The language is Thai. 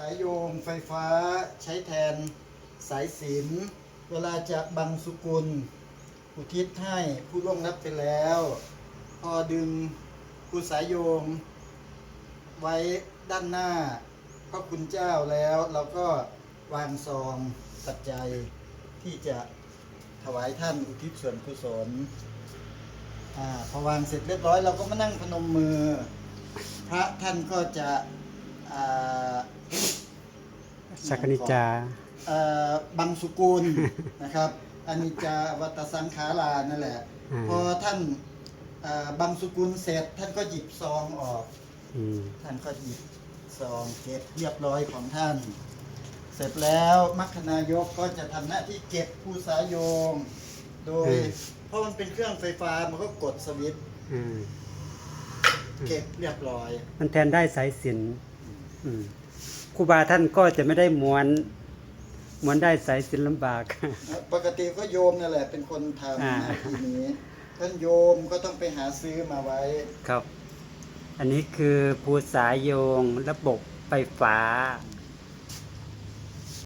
สายโยงไฟฟ้าใช้แทนสายสินเวลาจะบังสุกุล อุทิศให้ผู้ล่วงลับไปแล้ว พอดึงผู้สายโยง ไว้ด้านหน้าพระคุณเจ้าแล้วเราก็วางซองปัจจัยที่จะถวายท่านอุทิศส่วนกุศลอาพอวางเสร็จเรียบร้อย เราก็มานั่งพนมมือ พระท่านก็จะอ่า สักนิจจาเอ่อบังสุกุลนะครับอนิจจาวัตสังขารานั่นแหละ อ่า พอท่านเอ่อบังสุกุลเสร็จ ท่านก็หยิบซองออก อืมท่านก็หยิบซองเก็บเรียบร้อยของท่าน เสร็จแล้วมัคคนายกก็จะทำหน้าที่เก็บผู้สายโยง โดย เพราะมันเป็นเครื่องไฟฟ้ามันก็กดสวิตช์อืมเก็บเรียบร้อย มันแทนได้สายสิญจนอืม ครูบาท่านก็จะไม่ได้ม้วนม้วนได้สายสิญจนลำบาก ปกติก็โยมนั่นแหละ เป็นคนทำอ่าหน้าที่นี้ท่านโยมก็ต้องไปหาซื้อมาไว้ครับ อันนี้คือภูสายโยงระบบไฟฟ้าอืม